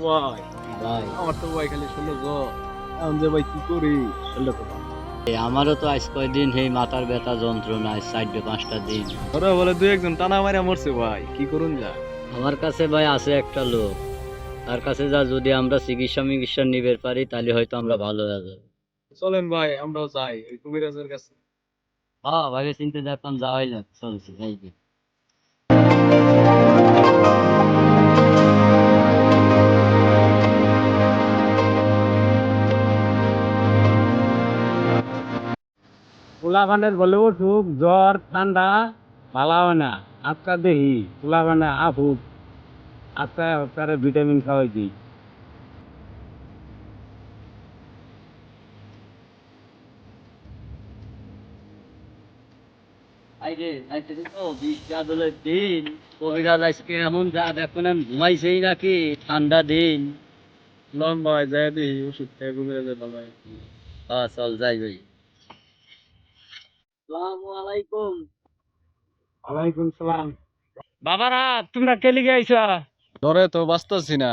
ভাই। ভাই। আমার তো ভাই খালি শুনলো গো। এখন যে ভাই কি করি? শুনলো তো আমারও তো আজ কয়দিন এই মাথার ব্যথা যন্ত্রণা চারটে পাঁচটা দিন। ওরা বলে দুই একজন টানা মারা মরছে ভাই কি করুন যা। আমার কাছে ভাই আছে একটা লোক। তার কাছে যা যদি আমরা চিকিৎসা মিকিৎসা নিবে পারি তাহলে হয়তো আমরা ভালো হয়ে যাব। চলেন ভাই আমরাও যাই ওই কবিরাজের কাছে। হ্যাঁ ভাবে চিনতে দেখলাম যাওয়াই না চলছে এই পোলাপানের বলে অসুখ জ্বর, ঠান্ডা হয় না আজকাল দেখি পোলাপানে আফুক আজকাল তারা ভিটামিন খাওয়াই দিই আইরে, আইতে তো বিশটা দলের দিন আজকে নাকি, ঠান্ডা দিন। ভাই যাই দিই ওষুধ খেয়ে ভাই হ্যাঁ চল যাই ভাই। আসসালামু আলাইকুম। ওয়ালাইকুম সালাম। বাবারা তোমরা কে লিগে আইছা? ধরে তো বাঁচতেছি না।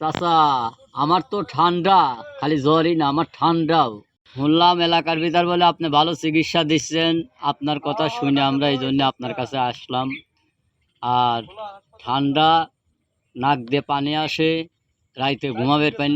চাচা আমার তো ঠান্ডা খালি জ্বরই না আমার ঠান্ডাও। শুনলাম এলাকার ভিতর বলে আপনি ভালো চিকিৎসা দিচ্ছেন। আপনার কথা শুনে আমরা এই জন্য আপনার কাছে আসলাম। আর ঠান্ডা নাক দিয়ে পানি আসে রাইতে ঘুমাবের পানি